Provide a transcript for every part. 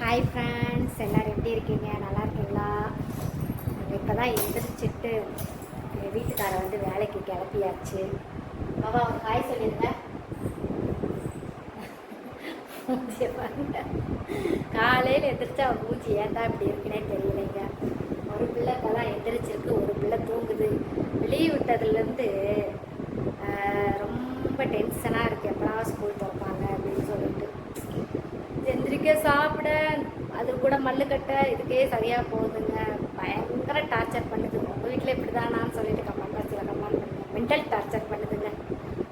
Hi friends எல்லோரும் எப்படி இருக்கீங்க? நல்லா இருக்கீங்களா? இப்போ தான் எந்திரிச்சிட்டு எங்கள் வீட்டுக்காரை வந்து வேலைக்கு கிளப்பியாச்சு பாபா ஒரு ஹாய் சொல்லிடுங்க காலையில் எந்திரிச்சா அவன் மூஞ்சி ஏன்டா இப்படி இருக்குன்னே தெரியலைங்க. ஒரு பிள்ளை இப்போ தான் எந்திரிச்சிருக்கு ஒரு பிள்ளை தூங்குது. லீவ் விட்டதுலேருந்து ரொம்ப டென்ஷனாக இருக்குது எப்படா ஸ்கூல் திறப்பாங்க? எந்திரிக்க சாப்பிட அது கூட மல்லு கட்ட இதுக்கே சரியாக போகுதுங்க. பயங்கர டார்ச்சர் பண்ணுது. உங்கள் வீட்டில் இப்படி தானான்னு சொல்லிட்டு பாக்ஸில் கமெண்ட் பண்ணுங்க மென்டல் டார்ச்சர் பண்ணுதுங்க.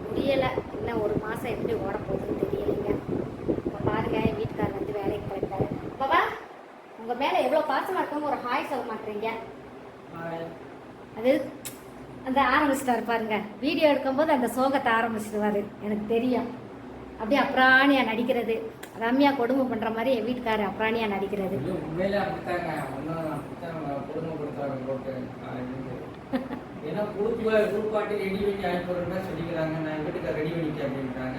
முடியலை. இன்னும் ஒரு மாதம் எப்படி ஓட போகுதுன்னு தெரியலைங்க. இப்போ பாருங்க என் வீட்டுக்காரர் வந்து வேலைக்கு போயிட்டாரு பாபா உங்கள் மேலே எவ்வளோ பாசமாக இருக்கவங்க ஒரு ஹாய் சொல்ல மாட்டீங்க அது அந்த ஆரம்பிச்சிட்டாரு பாருங்க. வீடியோ எடுக்கும்போது அந்த சோகத்தை ஆரம்பிச்சிடுவாரு எனக்கு தெரியும். அப்படியே அப்ராணியா நடிக்கிறது. ரம்யா கொடுமை பண்ற மாதிரி என் வீட்டுக்காரர் அப்ராணியா நடிக்கிறது. ஏன்னா குழுப்பா குழுப்பாட்டி ரெடி பண்ணி அனுப்பிடுறேன் சொல்லிக்கிறாங்க. நான் வீட்டுக்கு ரெடி பண்ணிக்க அப்படின்றாங்க.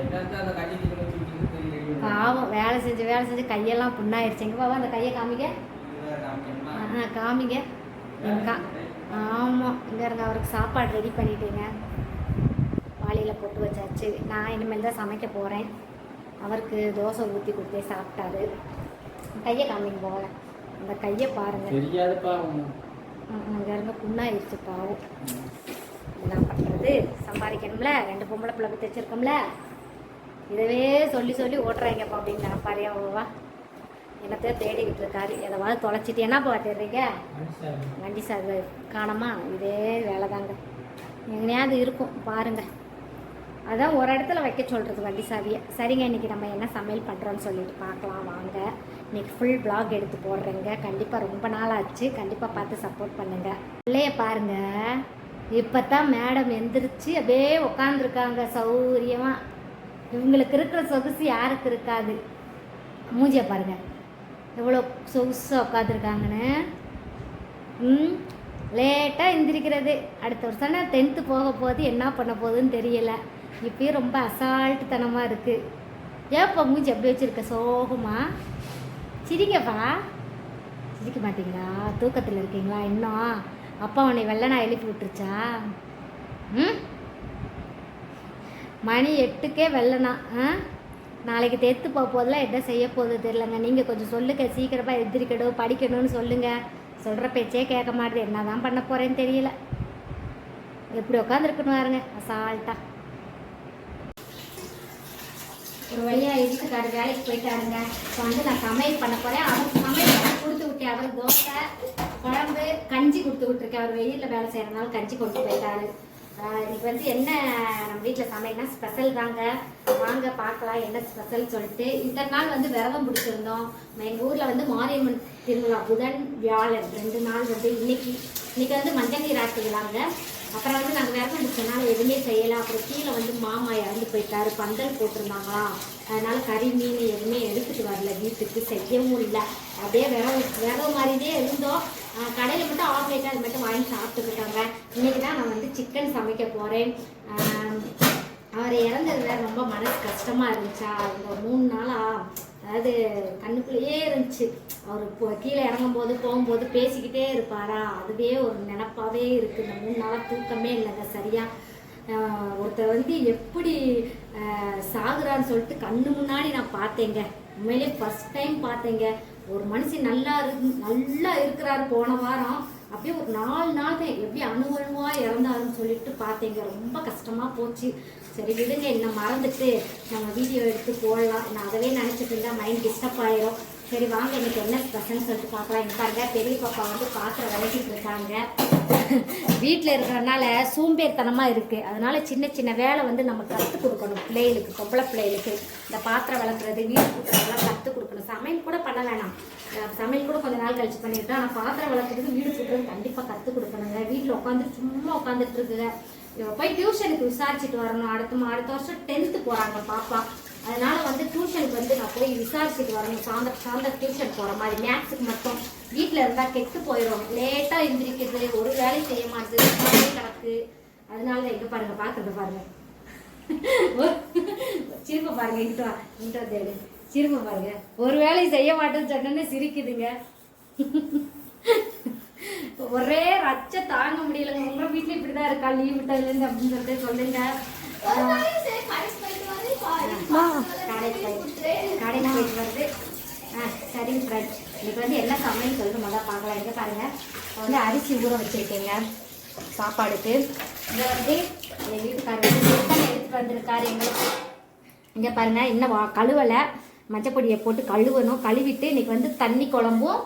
என்னத்தான் அந்த கஞ்சி தூக்கி தூக்கிட்டு போய் ரெடி பண்ணி பாவம் வேலை செஞ்சு வேலை செஞ்சு கையெல்லாம் புண்ணாயிருச்சுங்க பாவா அந்த கையை காமிங்க. ஆ, காமிங்க ஆமாம் இங்கே இருங்க அவருக்கு சாப்பாடு ரெடி பண்ணிட்டேங்க. வாளியில் போட்டு வச்சாச்சு. நான் இனிமேல் தான் சமைக்க போகிறேன் அவருக்கு தோசை ஊற்றி கொடுத்தே சாப்பிட்டாரு. கையை காமிங்க போகல அந்த கையை பாருங்கள் தெரியாதுப்பா அங்கே இருங்க புண்ணாயிருச்சு பாவம். என்ன பண்ணுறது சம்பாதிக்கணும்ல. ரெண்டு பொம்பளை பிள்ளை பற்றி வச்சுருக்கோம்ல. இதவே சொல்லி சொல்லி ஓட்டுறாங்கப்பா அப்படின்னு நினைப்பாரு அவ்வளோவா என்னத்தையோ தேடிக்கிட்டு இருக்காரு. எதாவது தொலைச்சிட்டு என்ன பார்த்துடுறீங்க வண்டி சார். காணமா? இதே வேலை தாங்க எங்கேயாவது இருக்கும் பாருங்க. அதான் ஒரு இடத்துல வைக்க சொல்கிறது வண்டி சாவியை. சரிங்க இன்னைக்கு நம்ம என்ன சமையல் பண்ணுறோன்னு சொல்லிட்டு பார்க்கலாம் வாங்க. இன்னைக்கு ஃபுல் பிளாக் எடுத்து போடுறேங்க. கண்டிப்பாக ரொம்ப நாள் ஆச்சு. கண்டிப்பாக பார்த்து சப்போர்ட் பண்ணுங்க. பிள்ளைய பாருங்க. இப்போ தான் மேடம் எந்திரிச்சு அப்படியே உட்காந்துருக்காங்க சௌகரியமாக இவங்களுக்கு இருக்கிற சொகுசு யாருக்கு இருக்காது? மூஞ்சியை பாருங்க. எவ்வளோ சொகுசாக உட்காந்துருக்காங்கன்னு ம் லேட்டாக எந்திரிக்கிறது. அடுத்த வருஷம் டென்த்து போக போகுது. என்ன பண்ண போகுதுன்னு தெரியலை. இப்பயும் ரொம்ப அசால்ட்டுத்தனமாக இருக்குது ஏப்பா மூஞ்சி எப்படி வச்சுருக்க? சோகமா? சிரிங்கப்பா. சிரிக்க மாட்டீங்களா? தூக்கத்தில் இருக்கீங்களா? இன்னும் அப்பா உன்னை வெள்ளனா எழுப்பி விட்டுருச்சா? ம்? மணி எட்டுக்கே வெள்ளனா ஆ? நாளைக்கு தெத்து போக என்ன செய்ய போகுது தெரியலங்க. நீங்கள் கொஞ்சம் சொல்லுங்க. சீக்கிரமாக எந்திரிக்கணும் படிக்கணும்னு சொல்லுங்கள் சொல்கிற பேச்சே கேட்க மாட்டேது. என்ன தான் பண்ண போகிறேன்னு தெரியல. எப்படி உட்காந்துருக்கணும் பாருங்க. அசால்ட்டாக ஒரு வழியாக வீட்டுக்காரு வேலைக்கு போயிட்டாருங்க. இப்போ வந்து நான் சமையல் பண்ண போகிறேன் அவருக்கு சமையல் கொடுத்து விட்டேன். அவர் தோசை குழம்பு கஞ்சி கொடுத்து விட்ருக்கேன் அவர் வெயிலில் வேலை செய்கிறனால கஞ்சி கொடுத்து போயிட்டாரு. இன்னைக்கு வந்து என்ன நம்ம வீட்டில் சமையல்னா ஸ்பெஷல் தாங்க. வாங்க பார்க்கலாம் என்ன ஸ்பெஷல் சொல்லிட்டு இந்த நாள் வந்து விரதம் பிடிச்சிருந்தோம். எங்கள் ஊரில் வந்து மாரியம்மன் திருவிழா புதன் வியாழன் ரெண்டு நாள் வந்து இன்னைக்கு இன்னைக்கு வந்து மஞ்சள் நீர் ஆட்டுகிறாங்க அப்புறம் வந்து நாங்கள் வேறு பிடிச்சனால எதுவுமே செய்யலை. அப்புறம் கீழே வந்து மாமா இறந்து போயிட்டாரு. பந்தல் போட்டிருந்தாங்களா? அதனால கறி மீன் எதுவுமே எடுத்துட்டு வரல. வீட்டுக்கு செய்யவும் இல்லை. அப்படியே விரதம் விரதம் மாதிரியே இருந்தோம். கடையில் மட்டும் ஆம்லேட்டாக அது மட்டும் வாங்கி சாப்பிட்டுக்கிட்டாங்க. இன்னைக்கு தான் நான் வந்து சிக்கன் சமைக்க போகிறேன் அவர் இறந்ததுல ரொம்ப மனசு கஷ்டமாக இருந்துச்சா? இந்த மூணு நாளாக அதாவது கண்ணுக்குள்ளேயே இருந்துச்சு. அவர் இப்போ கீழே இறங்கும் போது போகும்போது பேசிக்கிட்டே இருப்பாரா? அதுவே ஒரு நினப்பாவே இருக்குது இந்த மூணு நாளாக தூக்கமே இல்லைங்க சரியா. ஒருத்தர் வந்து எப்படி சாகுறான்னு சொல்லிட்டு கண்ணு முன்னாடி நான் பார்த்தேங்க. உண்மையிலே ஃபர்ஸ்ட் டைம் பார்த்தேங்க. ஒரு மனுஷன் நல்லா இரு நல்லா இருக்கிறாரு போன வாரம். அப்படியே ஒரு நாலு நாள் தான் எப்படி அணுவாக இறந்தாருன்னு சொல்லிட்டு பார்த்தேங்க. ரொம்ப கஷ்டமாக போச்சு. சரி விடுங்க என்ன மறந்துட்டு நம்ம வீடியோ எடுத்து போடலாம். நான் அதவே நினச்சிட்டு இருந்தால் மைண்ட் டிஸ்டர்ப் ஆயிரும். சரி வாங்க எனக்கு என்ன ஸ்பெஷல்னு சொல்லிட்டு பார்க்கலாம். இங்க பாருங்க பெரிய பாப்பா வந்து பாத்திரம் விளக்கிட்டு இருக்காங்க. வீட்டில் இருக்கிறனால சோம்பேறித்தனமாக இருக்குது அதனால சின்ன சின்ன வேலை வந்து நம்ம கற்றுக் கொடுக்கணும். பிள்ளைகளுக்கு பொம்பளை பிள்ளைகளுக்கு. இந்த பாத்திரம் விளக்குறது வீடு கூட்டுறதெல்லாம் கற்றுக் கொடுக்கணும். சமையல் கூட பண்ண வேணாம். சமையல் கூட கொஞ்ச நாள் கழிச்சு பண்ணிட்டோம் ஆனால் பாத்திரம் விளக்குறது வீடு கூட்டுறது கண்டிப்பாக கற்றுக் கொடுக்கணுங்க. வீட்டில் உட்காந்துட்டு சும்மா உட்காந்துட்டு இருக்குங்க. இவ போய் டியூஷனுக்கு விசாரிச்சுட்டு வரணும். அடுத்த அடுத்த வருஷம் டென்த்து போகிறாங்க பாப்பா. அதனால வந்து டியூஷனுக்கு வந்து நான் போய் விசாரிச்சுட்டு வரணும். சாயந்தரம் சாயந்தரம் டியூஷன் போகிற மாதிரி. மேக்ஸுக்கு மட்டும். வீட்டில் இருந்தால் கெட்டு போயிடும் லேட்டாக எந்திரிக்கிறது ஒரு வேலையும் செய்ய மாட்டேது கிடக்கு. அதனால தான் எங்கே பாருங்க பார்க்குறது பாருங்க. சிரிப்பை பாருங்க இங்கிட்ட வா இங்கிட்ட வந்து பாருங்க. ஒரு வேலையும் செய்ய மாட்டேன்னு சொன்னோன்னே சிரிக்குதுங்க. ஒரே ரச்ச தாங்க முடியலங்க உங்க வீட்ல இப்படிதான் இருக்கா? லீவ் விட்டதுலேருந்து அப்படின்னு சொல்லிட்டு சொல்லுங்க. கடைக்கு கடைக்கு போயிட்டு வருது ஆ சரிங்க ஃப்ரெண்ட் இன்னைக்கு வந்து என்ன சமையல் சொல்லிட்டு முதல்ல பார்க்கலாம். இங்கே பாருங்க. வந்து அரிசி ஊற வச்சிருக்கேங்க. சாப்பாடுக்கு. இங்கே வந்து எங்கள் வீட்டுக்காரர் சிக்கன் எடுத்துட்டு வந்திருக்காரு எங்களுக்கு? இங்கே பாருங்க. இன்னும் கழுவலை. மஞ்சப்பொடியை போட்டு கழுவணும். கழுவிட்டு இன்னைக்கு வந்து தண்ணி குழம்பும்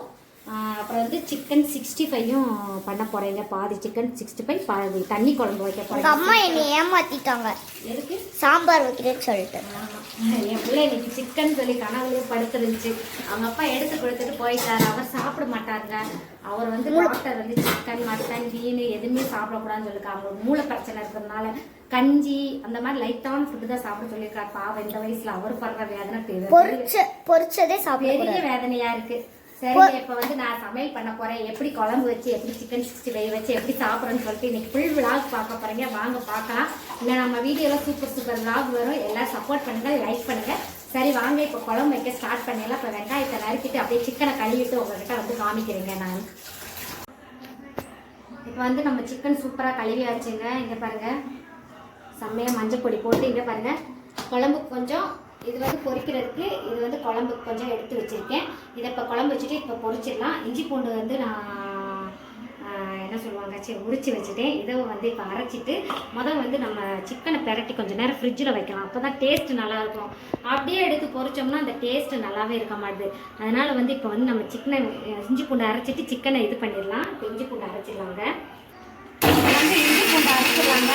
அப்புறம் வந்து சிக்கன் சிக்ஸ்டி ஃபைவும் பண்ண போகிறேங்க பாதி சிக்கன் சிக்ஸ்டி ஃபைவ் பாதி தண்ணி குழம்பு வைக்க போகிறேன் அம்மா என்னை ஏமாத்திட்டாங்க. எதுக்கு? சாம்பார் வைக்கிறேன்னு சொல்லிட்டு. என் பிள்ளை இன்னைக்கு சிக்கன் சொல்லி கனவுலயே படுத்துருந்துச்சு. அவங்க அப்பா எடுத்து கொடுத்துட்டு போயிட்டாரு. அவர் சாப்பிட மாட்டாருங்க. அவர் வந்து டாக்டர் வந்து சிக்கன் மட்டன் மீன் எதுவுமே சாப்பிடக்கூடாதுன்னு சொல்லிருக்காங்க அவங்க மூளை பிரச்சனை இருக்கிறதுனால கஞ்சி அந்த மாதிரி லைட்டான ஃபுட்டு தான் சாப்பிட சொல்லியிருக்காரு. பாவம் இந்த வயசுல அவர் படுற வேதனை பெரிய- பொரிச்ச பொரிச்சதே பெரிய சாப்பிட வேதனையா இருக்கு. சரிங்க இப்ப வந்து நான் சமையல் பண்ண போறேன். எப்படி குழம்பு வச்சு எப்படி சிக்கன் சிக்ஸ்டி ஃபைவ் வச்சு எப்படி சாப்பிட்றேன்னு சொல்லிட்டு இன்னைக்கு ஃபுல் விளாக் பார்க்க போறீங்க. வாங்க பார்க்கலாம். இல்லை நம்ம வீடியோல சூப்பர் சூப்பர் விளாக் வரும். எல்லாம் சப்போர்ட் பண்ணுங்க லைக் பண்ணுங்க. சரி வாங்க இப்போ குழம்பு வைக்க ஸ்டார்ட் பண்ணிடலாம். இப்போ வெங்காயத்தை நறுக்கிட்டு அப்படியே சிக்கனை கழுவிட்டு உங்ககிட்ட வந்து காமிக்கிறேங்க நான். இப்போ வந்து நம்ம சிக்கன் சூப்பராக கழுவியாச்சுங்க இங்கே பாருங்க. செம்மையாக மஞ்சள் பொடி போட்டு இங்கே பாருங்க. குழம்புக்கு கொஞ்சம் இது வந்து பொரிக்கிறதுக்கு இது வந்து குழம்புக்கு கொஞ்சம் எடுத்து வச்சுருக்கேன். இதை இப்போ குழம்பு வச்சுட்டு இப்போ பொரிச்சிடலாம் இஞ்சி பூண்டு வந்து நான் என்ன சொல்லுவாங்க சரி உரிச்சு வச்சுட்டேன். இதை வந்து இப்போ அரைச்சிட்டு முதல் வந்து நம்ம சிக்கனை பெரட்டி கொஞ்சம் நேரம் ஃப்ரிட்ஜில் வைக்கலாம். அப்போ தான் டேஸ்ட் நல்லாயிருக்கும். அப்படியே எடுத்து பொரிச்சோம்னா அந்த டேஸ்ட்டு நல்லாவே இருக்க மாட்டுது. அதனால் வந்து இப்போ வந்து நம்ம சிக்கனை இஞ்சி பூண்டு அரைச்சிட்டு சிக்கனை இது பண்ணிடலாம். இப்போ இஞ்சி பூண்டு அரைச்சிடலாங்க. வந்து இஞ்சி பூண்டு அரைச்சிடலாங்க.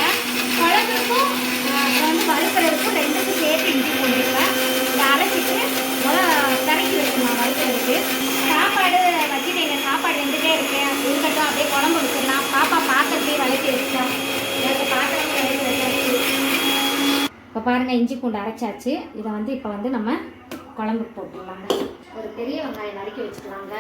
குழம்புக்கும் ஆஹ், அப்புறம் வந்து வறுக்கிறதுக்கும் ரெண்டுக்கும் சேர்த்து இஞ்சி பூண்டு இதை அரைச்சிட்டு முதல்ல கரைக்கி வச்சுக்கலாம் வறுக்கிறதுக்கு. சாப்பாடு வச்சுட்டு வச்சுட்டேங்க சாப்பாடு வெந்துட்டே இருக்கேன் இருக்கட்டும் அப்படியே குழம்பு வச்சிடலாம். பாப்பா பாத்திரத்தையே வளர்த்தி வச்சுட்டேன் எனக்கு பாத்திரத்தை வளர்த்தி வச்சாச்சு. இப்போ பாருங்கள் இஞ்சி பூண்டு அரைச்சாச்சு. இதை வந்து இப்போ வந்து நம்ம குழம்புக்கு போட்டுடலாங்க. ஒரு பெரிய வெங்காயம் நறுக்கி வச்சுக்கலாங்க.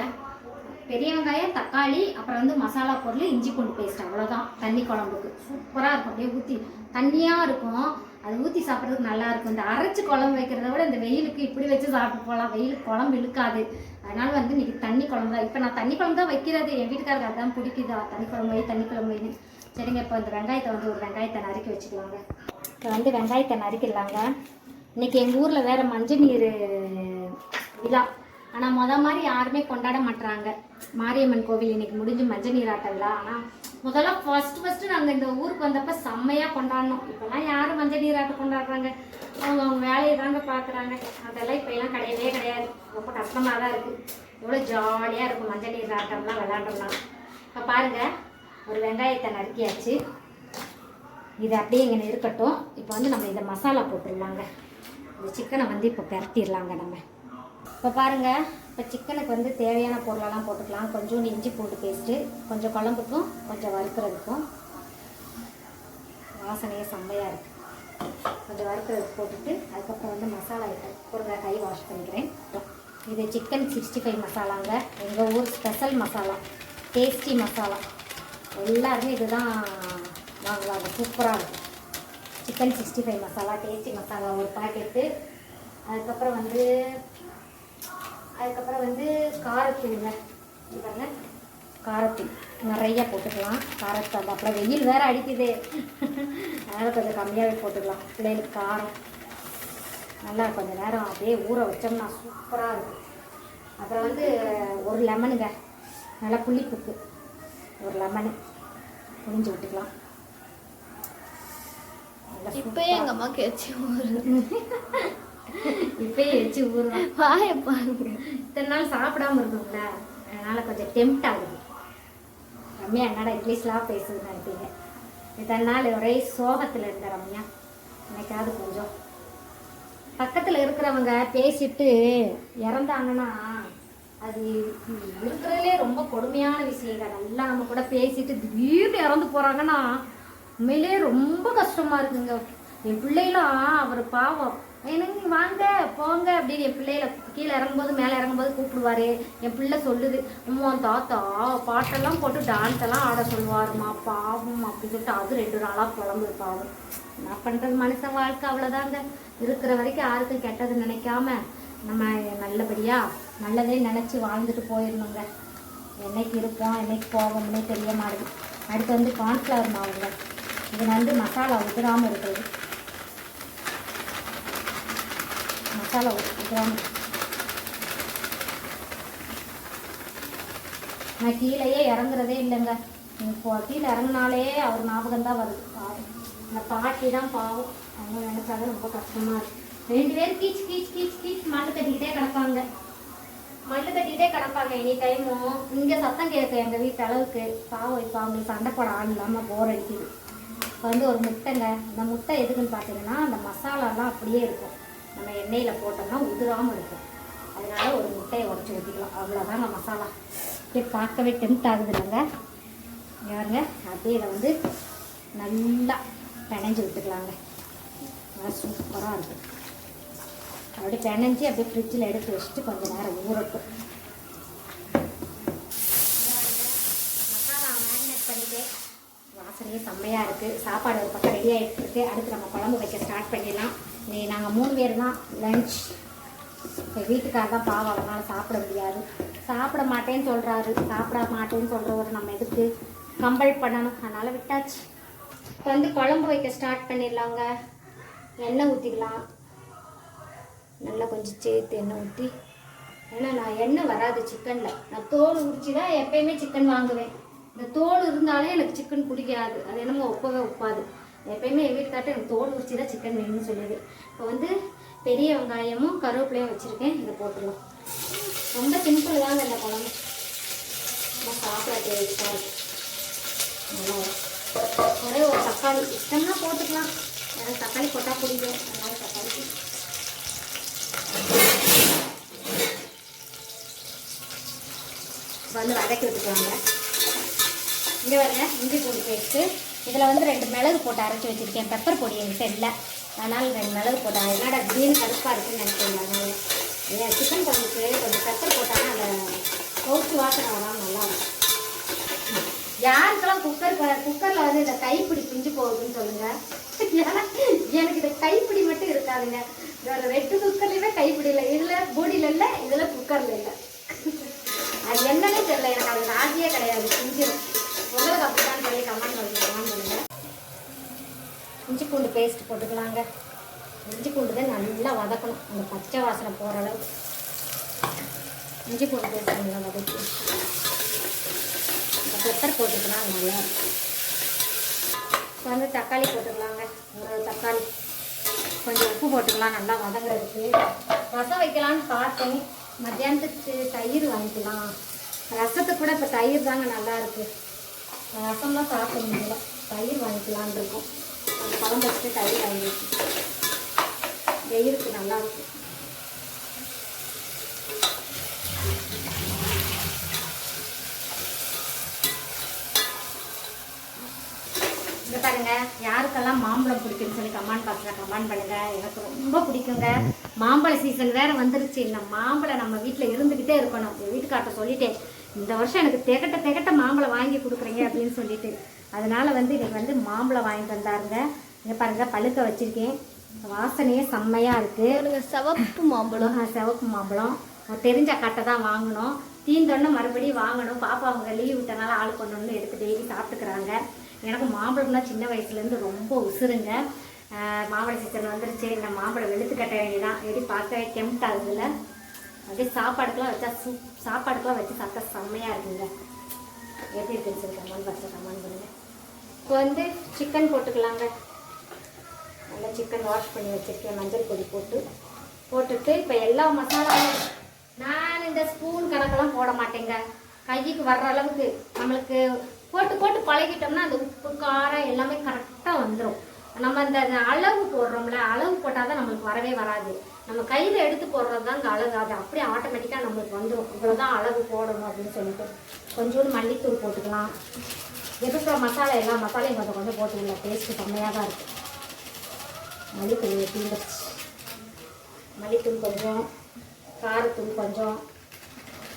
பெரிய வெங்காயம் தக்காளி அப்புறம் வந்து மசாலா பொருள் இஞ்சி பூண்டு பேஸ்ட் அவ்வளோதான் தண்ணி குழம்புக்கு. சூப்பராக இருக்கும். அப்படியே ஊற்றி தண்ணியாக இருக்கும். அது ஊற்றி சாப்பிட்றதுக்கு நல்லா இருக்கும். இந்த அரைச்சி குழம்பு வைக்கிறத விட இந்த வெயிலுக்கு இப்படி வச்சு சாப்பிட்டு போகலாம். வெயிலுக்கு குழம்பு இழுக்காது. அதனால வந்து இன்றைக்கி தண்ணி குழம்பு தான். இப்போ நான் தண்ணி குழம்பு தான் வைக்கிறது. என் வீட்டுக்காரருக்கு அதான் பிடிக்குதா. தண்ணி குழம்பு வை தண்ணி குழம்பு வைன்னு. சரிங்க இப்போ இந்த வெங்காயத்தை வந்து ஒரு வெங்காயத்தை நறுக்கி வச்சுக்கலாங்க. இப்போ வந்து வெங்காயத்தை நறுக்கிடலாங்க. இன்றைக்கி எங்கள் ஊரில் வேறு மஞ்சள் நீர் விழா. ஆனால் முத மாதிரி யாருமே கொண்டாட மாட்றாங்க. மாரியம்மன் கோவில் இன்னைக்கு முடிஞ்சு மஞ்சள் நீராட்ட விழா. ஆனால் முதல்ல ஃபர்ஸ்ட் ஃபர்ஸ்ட் நாங்கள் இந்த ஊருக்கு வந்தப்ப செம்மையாக கொண்டாடணும் இப்போல்லாம் யாரும் மஞ்சள் நீராட்டம் கொண்டாடுறாங்க? அவங்க அவங்க வேலையை தாங்க பார்க்குறாங்க அதெல்லாம் இப்போ எல்லாம் கிடையவே கிடையாது. ரொம்ப கஷ்டமாக தான் இருக்குது எவ்வளோ ஜாலியாக இருக்கும் மஞ்சள் நீராட்டம்லாம் விளாண்டோம்னா. இப்போ பாருங்கள் ஒரு வெங்காயத்தை நறுக்கியாச்சு. இது அப்படியே இங்கே இருக்கட்டும் இப்போ வந்து நம்ம இதை மசாலா போட்டுடலாங்க. இந்த சிக்கனை வந்து இப்போ பரட்டிடலாங்க நம்ம. இப்போ பாருங்கள் இப்போ சிக்கனுக்கு வந்து தேவையான பொருளெல்லாம் போட்டுக்கலாம். கொஞ்சோண்டு இஞ்சி பூண்டு பேஸ்ட்டு கொஞ்சம் குழம்புக்கும் கொஞ்சம் வறுக்கிறதுக்கும். வாசனையே செம்மையாக இருக்குது கொஞ்சம் வறுக்கிறதுக்கு போட்டுட்டு அதுக்கப்புறம் வந்து மசாலா ஐட்டம் ஒரு கை வாஷ் பண்ணிக்கிறேன். இது சிக்கன் சிக்ஸ்டி ஃபைவ் மசாலாங்க. எங்கள் ஊர் ஸ்பெஷல் மசாலா டேஸ்டி மசாலா. எல்லாருமே இதுதான் வாங்குவாங்க. சூப்பராக இருக்கும். Chicken sixty five masala tasty masala ஒரு பாக்கெட்டு. அதுக்கப்புறம் வந்து அதுக்கப்புறம் வந்து காரத்தூளுங்க. இது பாருங்க. காரத்தூள். நிறைய போட்டுக்கலாம். காரத்தூள் அப்புறம் வெயில் வேற அடிக்குது. அதனால் கொஞ்சம் கம்மியாகவே போட்டுக்கலாம். பிள்ளைகளுக்கு காரம். நல்லா கொஞ்சம் நேரம் அப்படியே ஊற வச்சோம்னா சூப்பராக இருக்கும். அப்புறம் வந்து ஒரு லெமனுங்க. நல்லா புளிப்புக்கு ஒரு லெமனு. புளிஞ்சு விட்டுக்கலாம். இப்பயே எங்க அம்மாக்கு வச்சு இப்பயே வச்சு ஊறுதான் வாய பாருங்க. இத்தனை நாள் சாப்பிடாம இருந்தோம்ல அதனால கொஞ்சம் டெம்ட் ஆகுது. ரம்யா என்னடா இங்கிலீஷ்லாம் பேசுதுன்னு நினைப்பீங்க? இத்தனை நாள் ஒரே சோகத்தில் இருந்த ரம்யா. என்னைக்காவது கொஞ்சம். பக்கத்தில் இருக்கிறவங்க பேசிட்டு இறந்தாங்கன்னா அது இருக்கிறதுலே ரொம்ப கொடுமையான விஷயங்க நல்லா நம்ம கூட பேசிட்டு திடீர்னு இறந்து போகிறாங்கன்னா உண்மையிலே ரொம்ப கஷ்டமாக இருக்குங்க. என் பிள்ளைலாம் அவர் பாவம். எனக்கு வாங்க போங்க அப்படின்னு என் பிள்ளையில கீழே இறங்கும்போது மேலே இறங்கும்போது கூப்பிடுவாரு. என் பிள்ளை சொல்லுது அம்மா தாத்தா பாட்டெல்லாம் போட்டு டான்ஸ் எல்லாம் ஆட சொல்லுவாருமா பாவம் அப்படின்னு சொல்லிட்டு அது ரெண்டு நாளாக குழம்பு பாவம். என்ன பண்ணுறது மனுஷன் வாழ்க்கை அவ்வளோதாங்க இருக்கிற வரைக்கும் யாருக்கும் கெட்டது நினைக்காம நம்ம நல்லபடியாக நல்லதே நினச்சி வாழ்ந்துட்டு போயிடணுங்க. என்னைக்கு இருப்போம் என்னைக்கு போவோம்னே தெரிய மாட்டேங்குது அடுத்து வந்து கார்ன்ஃப்ளவர் மாவுங்க. இது வந்து மசாலா உதிராமல் இருக்குது மசாலா ஊற்றிக்கலாம் நான் கீழேயே இறங்குறதே இல்லைங்க. இப்போ கீழே இறங்குனாலே அவர் ஞாபகம் தான் வருது. பாவம். அந்த பாட்டி தான் பாவம். அவங்க நினைச்சாலும் ரொம்ப கஷ்டமாக இருக்குது ரெண்டு பேரும் கீச் கீச் கீச் கீச் மல்லு கட்டிக்கிட்டே கிடப்பாங்க. மல்லு கட்டிக்கிட்டே கிடப்பாங்க. எனி டைமும் இங்கே சத்தம் கேட்கும் எங்கள் வீட்டு அளவுக்கு பாவம். இப்போ அவங்களுக்கு சண்டை போட ஆள் இல்லாமல் போர் அடிக்குது. இப்போ வந்து ஒரு முட்டைங்க. அந்த முட்டை எதுக்குன்னு பார்த்தீங்கன்னா அந்த மசாலாலாம் அப்படியே இருக்கும். நம்ம எண்ணெயில் போட்டோம்னா உதிராமல் இருக்கும். அதனால ஒரு முட்டையை உடச்சி ஊற்றிக்கலாம் அவ்வளோதாங்க மசாலா. இப்படி பார்க்கவே டெம்ட் ஆகுது இல்லைங்க? யாருங்க அப்படியே இதை வந்து நல்லா பிணைஞ்சு விட்டுக்கலாங்க. நல்லா சூப்பராக இருக்கும். அப்படியே பிணைஞ்சி அப்படியே ஃப்ரிட்ஜில் எடுத்து வச்சுட்டு கொஞ்சம் நேரம் ஊறட்டும். வாசனையே செம்மையாக இருக்குது சாப்பாடு ஒரு பக்கம் ரெடி ஆகிட்டு அடுத்து நம்ம குழம்பு வைக்க ஸ்டார்ட் பண்ணிடலாம். நீ நாங்கள் மூணு பேர் தான் லஞ்ச் இப்போ வீட்டுக்கார தான் பாவம். அவனால் சாப்பிட முடியாது. சாப்பிட மாட்டேன்னு சொல்கிறாரு சாப்பிட மாட்டேன்னு சொல்கிறவர் நம்ம எதுக்கு கம்பல் பண்ணணும்? அதனால் விட்டாச்சு. இப்போ வந்து குழம்பு வைக்க ஸ்டார்ட் பண்ணிடலாங்க. எண்ணெய் ஊற்றிக்கலாம் நல்லா கொஞ்சம் சேர்த்து எண்ணெய் ஊற்றி ஏன்னா நான் எண்ணெய் வராது சிக்கனில் நான் தோல் உரிச்சு தான் எப்பயுமே சிக்கன் வாங்குவேன். இந்த தோல் இருந்தாலே எனக்கு சிக்கன் பிடிக்காது. அது என்னமோ ஒப்பவே ஒப்பாது. எப்பயுமே என் வீட்டுக்கார்ட்ட எனக்கு தோல் உரிச்சு தான் சிக்கன் வேணும்னு சொல்லுது. இப்போ வந்து பெரிய வெங்காயமும் கருவேப்பிலையும் வச்சுருக்கேன். இதை போட்டுடலாம் ரொம்ப சிம்பிள் தாங்க இந்த குழம்பு. ரொம்ப சாப்பிட தேவைப்பா ஒரே ஒரு தக்காளி. இஷ்டம்னா போட்டுக்கலாம். எனக்கு தக்காளி போட்டால் பிடிக்கும். அதனால தக்காளி வந்து வதக்கி விட்டுக்கலாங்க. இங்கே பாருங்க இஞ்சி பூண்டு பேஸ்ட்டு இதில் வந்து ரெண்டு மிளகு போட்டு அரைச்சி வச்சுருக்கேன். பெப்பர் பொடி என்கிட்ட இல்லை அதனால் ரெண்டு மிளகு போட்டேன் என்னடா கிரீன் கருப்பாக இருக்குன்னு நினைக்கிறேன் அதனால. ஏன் சிக்கன் குழம்புக்கு கொஞ்சம் பெப்பர் போட்டாங்கன்னா அந்த கவுச்சு வாசனை வராமல் நல்லாயிருக்கும் யாருக்கெல்லாம் குக்கர் குக்கரில் வந்து இந்த கைப்பிடி பிஞ்சு போகுதுன்னு சொல்லுங்கள் ஏன்னா எனக்கு இந்த கைப்பிடி மட்டும் இருக்காதுங்க. வேற ரெட்டு குக்கர்லையுமே கைப்பிடி இல்லை. இதில் பூடியில் இல்லை இதில் குக்கரில் இல்லை. அது என்னன்னே தெரியல. எனக்கு அது ராசியே கிடையாது. பிஞ்சிடும் உங்களுக்கு அப்படிதான் சொல்லி கமெண்ட் பண்ணுங்க. கமெண்ட் இஞ்சி பூண்டு பேஸ்ட் போட்டுக்கலாங்க. இஞ்சி பூண்டு தான் நல்லா வதக்கணும். அந்த பச்சை வாசனை போகிற அளவு இஞ்சி பூண்டு பேஸ்ட் நல்லா வதக்கி. பெப்பர் போட்டுக்கலாம் நல்லா இப்போ வந்து தக்காளி போட்டுக்கலாங்க. ஒரு தக்காளி. கொஞ்சம் உப்பு போட்டுக்கலாம். நல்லா வதங்கிறதுக்கு. ரசம் வைக்கலான்னு பார்த்தேன். மத்தியானத்துக்கு தயிர் வாங்கிக்கலாம். ரசத்துக்கு கூட இப்போ தயிர் தாங்க நல்லாயிருக்கு ரசம்லாம் சாப்பிட முடியல தயிர் வாங்கிக்கலான் இருக்கோம். அந்த குழம்பு வச்சுட்டு தயிர் வாங்கிடுச்சு வெயிலுக்கு நல்லா இருக்கும். பாருங்க யாருக்கெல்லாம் மாம்பழம் பிடிக்குன்னு சொல்லி கமெண்ட் பாக்ஸ்ல கமெண்ட் பண்ணுங்க. எனக்கு ரொம்ப பிடிக்குங்க. மாம்பழ சீசன் வேற வந்துருச்சு. இந்த மாம்பழம் நம்ம வீட்டில் இருந்துகிட்டே இருக்கணும். வீட்டுக்கார்ட்ட சொல்லிட்டேன். இந்த வருஷம் எனக்கு திகட்ட திகட்ட மாம்பழம் வாங்கி கொடுக்குறீங்க அப்படின்னு சொல்லிட்டு. அதனால வந்து இன்னைக்கு வந்து மாம்பழம் வாங்கி தந்தாருங்க இங்க பாருங்க பழுக்க வச்சிருக்கேன். வாசனையே செம்மையா இருக்கு. எனக்கு சிவப்பு மாம்பழம். சிவப்பு மாம்பழம். தெரிஞ்ச கட்டை தான் வாங்கினோம் தீந்தோன்னு மறுபடியும் வாங்கணும். பாப்பா அவங்க லீவ் விட்டனால ஆள் கொண்டு எடுத்து டெய்லி சாப்பிட்டுக்கிறாங்க. எனக்கு மாம்பழம்னா சின்ன வயசுலேருந்து ரொம்ப உசுருங்க. மாம்பழ சீசன் வந்துருச்சு. இந்த மாம்பழம் வெளுத்து கட்ட வேண்டியதான் எப்படி பார்க்கவே கெம்ட் ஆகுதுல்ல அப்படியே சாப்பாடுக்கெல்லாம் வச்சா சூப் சாப்பாடுக்கெல்லாம் வச்சு சாப்பிட்டா செம்மையாக இருக்குங்க. எப்படி இருக்குன்னு சொல்லி கமெண்ட் பாக்ஸில் கமெண்ட் பண்ணுங்க. இப்போ வந்து சிக்கன் போட்டுக்கலாங்க. நல்லா சிக்கன் வாஷ் பண்ணி வச்சிருக்கேன். மஞ்சள் பொடி போட்டு. போட்டுட்டு இப்போ எல்லா மசாலாவும் நான் இந்த ஸ்பூன் கணக்கெல்லாம் போட மாட்டேங்க. கைக்கு வர்ற அளவுக்கு நம்மளுக்கு போட்டு போட்டு பழகிட்டோம்னா அந்த உப்பு காரம் எல்லாமே கரெக்டாக வந்துடும் நம்ம இந்த அளவு போடுறோம்ல அளவு போட்டால் தான் நம்மளுக்கு வரவே வராது. நம்ம கையில் எடுத்து போடுறது தான் இந்த அழகு. அது அப்படியே ஆட்டோமேட்டிக்காக நம்மளுக்கு வந்துடும் இவ்வளோதான் அழகு போடணும் அப்படின்னு சொல்லிட்டு. கொஞ்சோண்டு மல்லித்தூள் போட்டுக்கலாம். எதுக்குற மசாலா எல்லா மசாலையும் கொஞ்சம் கொஞ்சம் போட்டுக்கலாம் டேஸ்ட்டு செம்மையாக தான் இருக்கும் மல்லித்தூள் தீந்துருச்சு. மல்லித்தூள் கொஞ்சம் காரத்தூள் கொஞ்சம்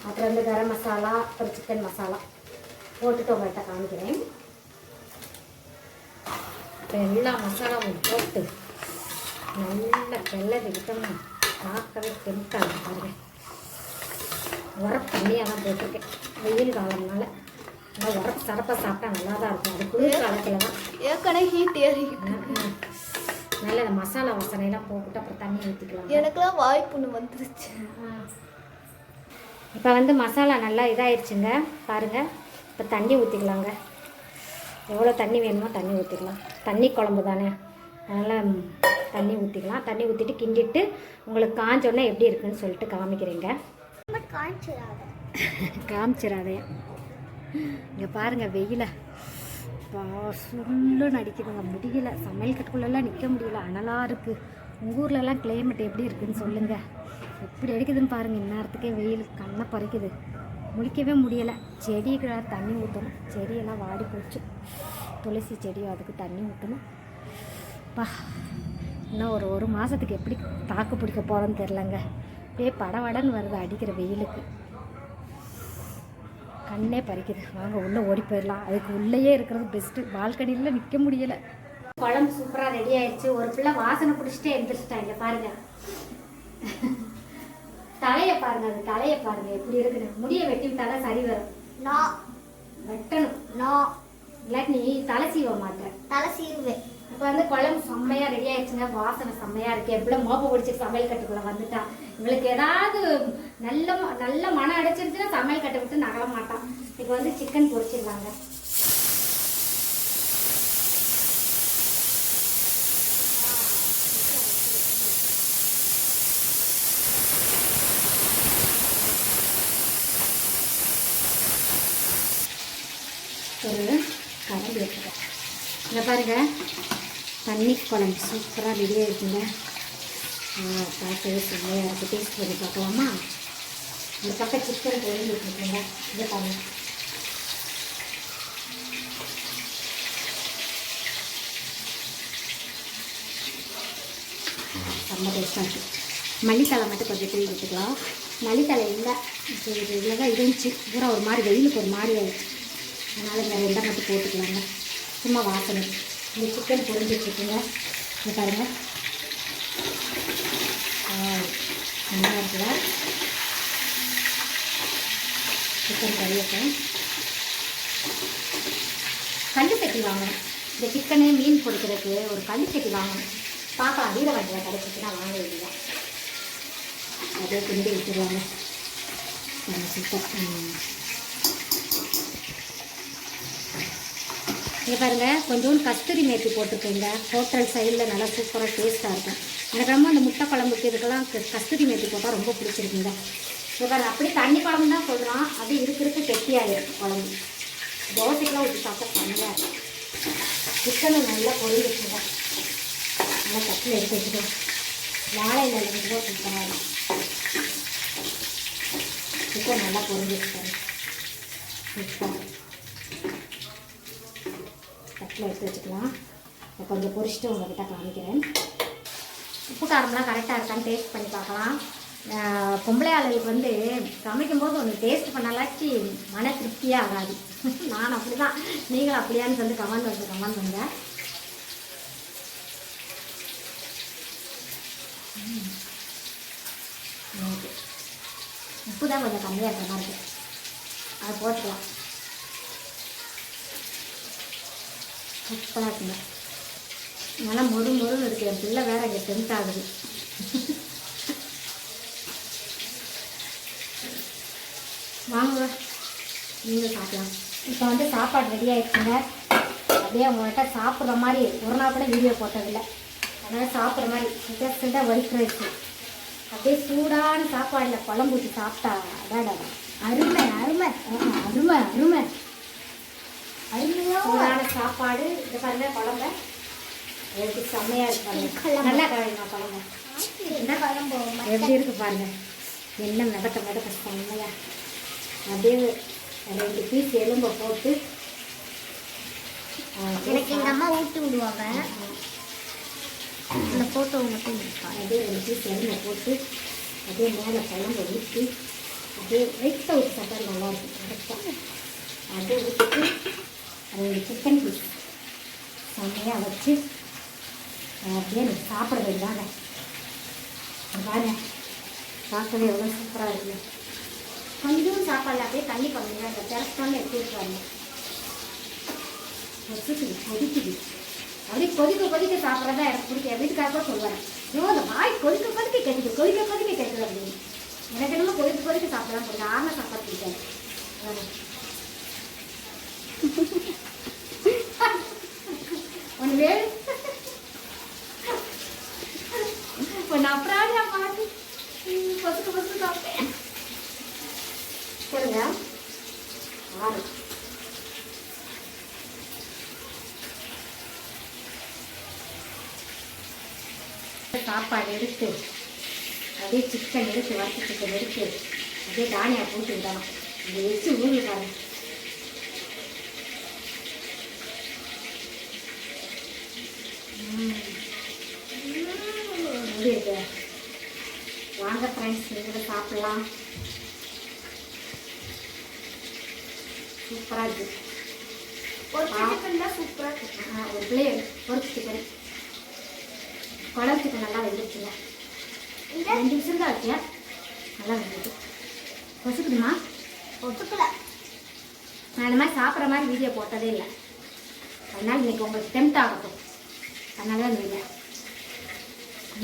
அப்புறம் வந்து கரம் மசாலா அப்புறம் சிக்கன் மசாலா. போட்டுட்டு உங்கள்கிட்ட காமிக்கிறேன். எல்லா மசாலாவும் போட்டு நல்லா கிளறி விட்டோம்னா பார்க்கவே டெம்ட்டாக பாருங்க உரப்பு தண்ணியாக தான் போட்டிருக்கேன் வெயில் காலம்னால நல்லா உரப்பு சரப்பாக சாப்பிட்டா நல்லா தான் இருக்கும் அது குளிர் காலத்தில் தான் ஏற்கனவே ஹீட் ஏறி. நல்ல இந்த மசாலா வாசனையெல்லாம் போட்டுட்டு அப்புறம் தண்ணி ஊற்றிக்கலாம் எனக்குலாம் வாய்ப்புண்ணு வந்துருச்சு இப்போ வந்து மசாலா நல்லா இதாயிடுச்சுங்க பாருங்கள் இப்போ தண்ணி ஊற்றிக்கலாங்க எவ்வளோ தண்ணி வேணுமோ தண்ணி ஊற்றிக்கலாம் தண்ணி குழம்பு தானே அதனால் தண்ணி ஊற்றிக்கலாம் தண்ணி ஊற்றிட்டு கிண்டிட்டு உங்களுக்கு காஞ்சோன்னே எப்படி இருக்குன்னு சொல்லிட்டு காமிக்கிறேங்க. காமிச்சிடாதே. இங்கே பாருங்கள் வெயில. பா சுள்ளுன்னு அடிக்குதுங்க. முடியல. சமையல் கட்டுக்குள்ளெல்லாம் நிற்க முடியல. அனலாக இருக்குது உங்கள் ஊர்லலாம் கிளைமேட் எப்படி இருக்குன்னு சொல்லுங்கள் எப்படி அடிக்குதுன்னு பாருங்கள் இந்நேரத்துக்கே வெயில் கண்ணை பறிக்குது. முழிக்கவே முடியலை. செடிக்கு தண்ணி ஊற்றணும் செடியெல்லாம் வாடி போச்சு. துளசி செடியும் அதுக்கு தண்ணி ஊற்றணும் பா இன்னும் ஒரு ஒரு மாதத்துக்கு எப்படி தாக்கு பிடிக்க போகிறோன்னு தெரிலங்க அப்படியே படவடன்னு வருது அடிக்கிற வெயிலுக்கு. கண்ணே பறிக்குது. வாங்க உள்ளே ஓடி போயிடலாம். அதுக்கு உள்ளேயே இருக்கிறது பெஸ்ட்டு பால்கனியில் நிற்க முடியலை. குழம்பு சூப்பராக ரெடி ஆயிடுச்சு. ஒரு பிள்ளை வாசனை பிடிச்சிட்டே எழுந்திரிச்சிட்டாங்க பாருங்க. தலையை பாருங்க அது தலையை பாருங்க. எப்படி இருக்குது முடியை வெட்டி தலை சரி வரும். நான் வெட்டணும். நான் இல்லாட்டி நீ தலை சீவ மாட்டேன். தலை சீருவேன் இப்போ வந்து குழம்பு செம்மையா ரெடி ஆயிடுச்சுங்க. வாசனை செம்மையா இருக்கு. எவ்வளோ மோப்ப பிடிச்சி சமையல் கட்டுக்குள்ள வந்துட்டா. இவளுக்கு ஏதாவது நல்ல நல்ல மனம் அடைச்சிருச்சுன்னா சமையல் கட்டை விட்டு நகர மாட்டான் இப்போ வந்து சிக்கன் பொரிச்சிடலாங்க. ஒரு கரண்டி வச்சுருக்கேன். இங்கே பாருங்க. தண்ணி குழம்பு சூப்பராக ரெடி ஆகிருக்குங்க பார்க்கவே செம்மையாக இருக்குது டேஸ்ட் பண்ணி பார்க்கலாமா? இந்த பக்கம் சிக்கன் பொழிஞ்சிட்டு இதை பாருங்க. ரொம்ப டேஸ்ட்டாக இருக்குது மல்லித்தலை மட்டும் கொஞ்சம் தூவி விட்டுக்கலாம். மல்லித்தலை இல்லை. சரி இதில் தான் இருந்துச்சு. பூரா ஒரு மாதிரி வெயிலுக்கு ஒரு மாதிரி ஆயிடுச்சு. அதனால் இந்த ரெண்டை மட்டும் போட்டுக்கலாங்க. சும்மா வாசனை. இந்த சிக்கன் பொரிஞ்சிட்ருக்குங்க இந்த பாருங்கள் நல்லா இருக்குதா? சிக்கன் கறியட்டும் கல் சட்டி வாங்கணும். இந்த சிக்கனு மீன் பொரிக்கிறதுக்கு ஒரு கல் சட்டி வாங்கணும் பார்க்கலாம் வீர வண்டியில் கிடச்சிச்சுன்னா வாங்க வேண்டியதான் அதே திண்டி விட்டுருவாங்க. சிக்கன் ம் இங்கே பாருங்க கொஞ்சோண்டு கஸ்தூரி மேத்தி போட்டிருக்கீங்க ஹோட்டல் சைடில் நல்லா சூப்பராக டேஸ்ட்டாக இருக்கும். எனக்கு ரொம்ப அந்த முட்டை குழம்புக்கு இதுக்கெல்லாம் க- கஸ்தூரி மேத்தி போட்டால் ரொம்ப பிடிச்சிருக்குங்க. இங்கே பாருங்க அப்படி தண்ணி குழம்பு தான் சொல்கிறான் அது இருக்க இருக்க கெட்டியாயிருக்கு குழம்பு. தோசைக்கெலாம் ஊற்றி சாப்பிட்டா செம்மையாக இருக்கும். சிக்கனும் நல்லா பொறிஞ்சிருக்குங்க நல்லா தட்டில் எடுத்து வச்சுக்கோ வாழை இலையில கூட சூப்பராக இருக்கும். சிக்கன் நல்லா பொரிஞ்சிருக்கு சூப்பர் தட்டில் எடுத்து வச்சுக்கலாம். இப்போ கொஞ்சம் பொரிச்சுட்டு உங்கள்கிட்ட காமிக்கிறேன். உப்பு காரம்லாம் கரெக்டாக இருக்கான்னு டேஸ்ட் பண்ணி பார்க்கலாம். பொம்பளை ஆளுகளுக்கு வந்து சமைக்கும்போது ஒன்று டேஸ்ட் பண்ணலாச்சு மன திருப்தியே ஆகாது. நான் அப்படி தான் நீங்களும் அப்படியான்னு சொல்லி கமெண்ட் வந்து கமெண்ட் பண்ணுங்க. ஓகே. உப்பு தான் கொஞ்சம் கம்மியாக இருக்க மாதிரி அதை போட்டுக்கலாம். சூப்பராக இருக்குங்க நல்லா மொறு மொறுன்னு இருக்கு. என் பிள்ளை வேற இங்கே டென்த் ஆகுது. வாங்க நீங்கள் சாப்பிடலாம். இப்போ வந்து சாப்பாடு ரெடி ஆகிடுச்சுங்க அப்படியே உங்கள்கிட்ட சாப்பிட்ற மாதிரி ஒரு நாள் கூட வீடியோ போட்டதில்லை. அதனால் சாப்பிட்ற மாதிரி சுட்டாக சுட அப்படியே சூடான சாப்பாடில் குழம்பு ஊற்றி சாப்பிட்டா அடாடா அருமை அருமை. அருமை அருமை. சூடான சாப்பாடு. இந்த பாருங்க குழம்ப. எனக்கு செம்மையா இருக்கு பாருங்க. நல்லா கழுவினா குழம்பு. என்ன குழம்பு? எப்படி இருக்கு பாருங்க. என்ன மிதக்க மிதக்க செம்மையா. அப்படியே ரெண்டு பீஸ் எலும்பை போட்டு எனக்கு எங்க அம்மா ஊட்டி விடுவாங்க. இந்த போட்டோ மட்டும் அப்படியே ரெண்டு பீஸ் எலும்பை போட்டு அப்படியே மேலே குழம்பு ஊற்றி அப்படியே ரைட்டாக ஊற்றி சாப்பிட்டா நல்லா இருக்கும். கரெக்டாக அப்படியே ஊற்றிட்டு ரெண்டு சிக்கன் பீஸ் செம்மையாக வச்சு அப்படியே சாப்பிட வேண்டாங்க இங்க பாருங்க பார்க்கவே எவ்வளோ சூப்பராக இருக்குது கொஞ்சம் சாப்பாடு அப்படியே தண்ணி பண்ணுங்க அந்த திறக்காமல் எடுத்து விட்டுறாங்க கொதிக்குது கொதிக்குது. அப்படியே கொதிக்க கொதிக்க சாப்பிட்றதா எனக்கு பிடிக்கும். வீட்டுக்காக சொல்லுவேன் கூட அந்த வாய் கொதிக்க கொதிக்க கேட்குது கொதிக்க கொதிக்க கேட்குது அப்படின்னு. எனக்கு என்னமோ கொதிக்க கொதிக்க சாப்பிடலாம் பிடிக்கும் ஆன சாப்பாடு பிடிக்காது அதான். ஒன்று வேறு ஒன்று அப்புறம் நான் மாட்டி பொசுக்கு பொசுக்கு சாப்பிட்டேன் சொல்லுங்க ஆறு சாப்பாடு எடுத்து அப்படியே சிக்கன் எடுத்து வறுத்த சிக்கன் எடுத்து அப்படியே தானியா போட்டு விடணும் இதை வச்சு ஊறி பாருங்க ம். ம், எப்படி இருக்கு வாங்க ஃப்ரெண்ட்ஸ் நீங்கள் சாப்பிடலாம். சூப்பராக இருக்கு. ஒரு சூப்பராக இருக்கும் ஆ, ஒரு பிளேட் ஒரு சிக்கன் குழம்பு சிக்கன் நல்லா இந்த ரெண்டு நிமிஷம் தான் வச்சியா? நல்லா வெந்துச்சு கொசுக்குதுமா? ஒத்துக்கல. நான் இந்த மாதிரி சாப்பிட்ற மாதிரி வீடியோ போட்டதே இல்லை. அதனால் இன்னைக்கு உங்களுக்கு டெம்ட் ஆகட்டும். அதனால தான் வீடியோ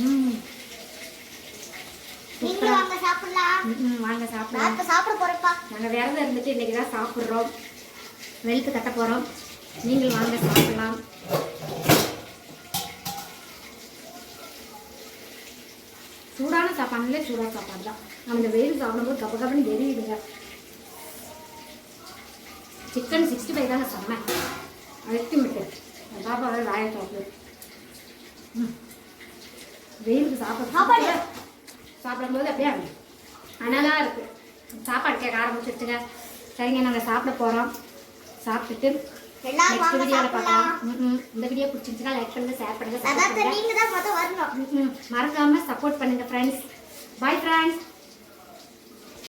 ம். நீங்களும் வாங்க சாப்பிடலாம். வாங்க சாப்பிடலாம். இப்ப சாப்பிட போறேன்ப்பா நாங்கள் விரதம் இருந்துட்டு இன்னைக்கு தான் சாப்பிட்றோம். வெளுத்து கட்ட போகிறோம் நீங்கள் வாங்க சாப்பிடலாம். சூடான சாப்பாடுல சூடான சாப்பாடு தான். நம்ம இந்த வெயில் சாப்பிடும்போது கப கபன்னு எரியுதுங்க. சிக்கன் சிக்ஸ்டி ஃபைவ் தாங்க செம்ம. அல்டிமேட்டு பாப்பா வேறு வாயை சாப்பிடு ம். வெயிலுக்கு சாப்பிட சாப்பாடு. சாப்பிடும்போது அப்படியே அனலாக இருக்கு. சாப்பாடு கேட்க ஆரம்பிச்சிருச்சுங்க. சரிங்க நாங்கள் சாப்பிட போகிறோம் சாப்பிட்டுட்டு நெக்ஸ்ட் வீடியோவில் பார்க்கலாம். ம். இந்த வீடியோ பிடிச்சிருச்சுன்னா லைக் பண்ணுங்க ஷேர் பண்ணுங்க support அதான் பண்ணுங்க. நீங்க தான் மொத்தம் வரணும். ம், ம். மறக்காம சப்போர்ட் பண்ணுங்க ஃப்ரெண்ட்ஸ் பாய் ஃப்ரெண்ட்ஸ்